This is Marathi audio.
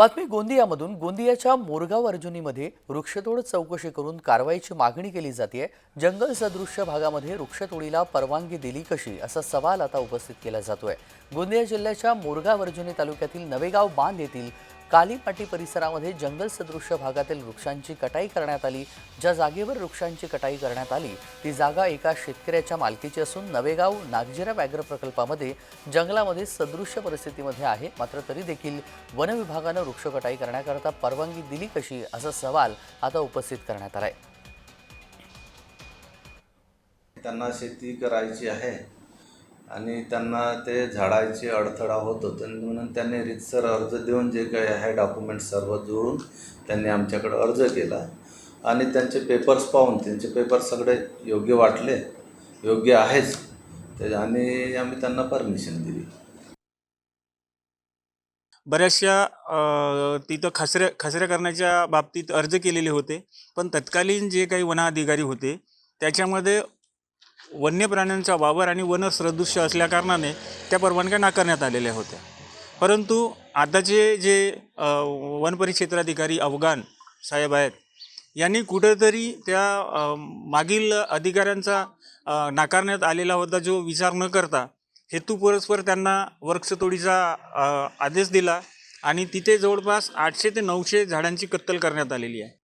बातमी गोंदियामधून. गोंदियाच्या मोरगाव अर्जुनीमध्ये वृक्षतोड चौकशी करून कारवाईची मागणी केली जाते जंगल सदृश्य भागामध्ये वृक्षतोडीला परवानगी दिली कशी? असा सवाल आता उपस्थित केला जातोय. गोंदिया जिल्ह्याच्या मोरगाव अर्जुनी तालुक्यातील नवेगाव बांध येथील कालीपाटी परिसरामध्ये जंगल सदृश्य भागातील वृक्षांची कटाई करण्यात आली. ज्या जागेवर वृक्षांची कटाई करण्यात आली ती जागा एका शेतकऱ्याच्या मालकीची असून नवेगाव नागजिरा व्याघ्र प्रकल्पामध्ये जंगलामध्ये सदृश्य परिस्थितीमध्ये आहे. मात्र तरी देखील वन विभागानं वृक्ष कटाई करण्याकरता परवानगी दिली कशी असा सवाल आता उपस्थित करण्यात आलाय. त्यांना शेती करायची आहे. आणि त्यांना ते झाडायची अडथळा होत होतं. म्हणून त्यांनी रितसर अर्ज देऊन जे काही आहे डॉक्युमेंट सर्व जोडून त्यांनी आमच्याकडे अर्ज केला. आणि त्यांचे पेपर्स पाहून त्यांचे पेपर सगळे योग्य वाटले. योग्य आहेच. ते आणि आम्ही त्यांना परमिशन दिली. बऱ्याचशा तिथं खसऱ्या खसऱ्या करण्याच्या बाबतीत अर्ज केलेले होते. पण तत्कालीन जे काही वनाधिकारी होते त्याच्यामध्ये वन्य प्राण्यांचा वावर आणि वनसदृश्य असल्याकारणाने त्या परवानग्या नाकारण्यात आलेल्या होत्या. परंतु आताचे जे अ, वन अफगाण साहेब आहेत यांनी कुठंतरी त्या मागील अधिकाऱ्यांचा नाकारण्यात आलेला होता जो विचार न करता हेतू परस्पर त्यांना वृक्षतोडीचा आदेश दिला आणि तिथे जवळपास आठशे ते नऊशे झाडांची कत्तल करण्यात आलेली आहे.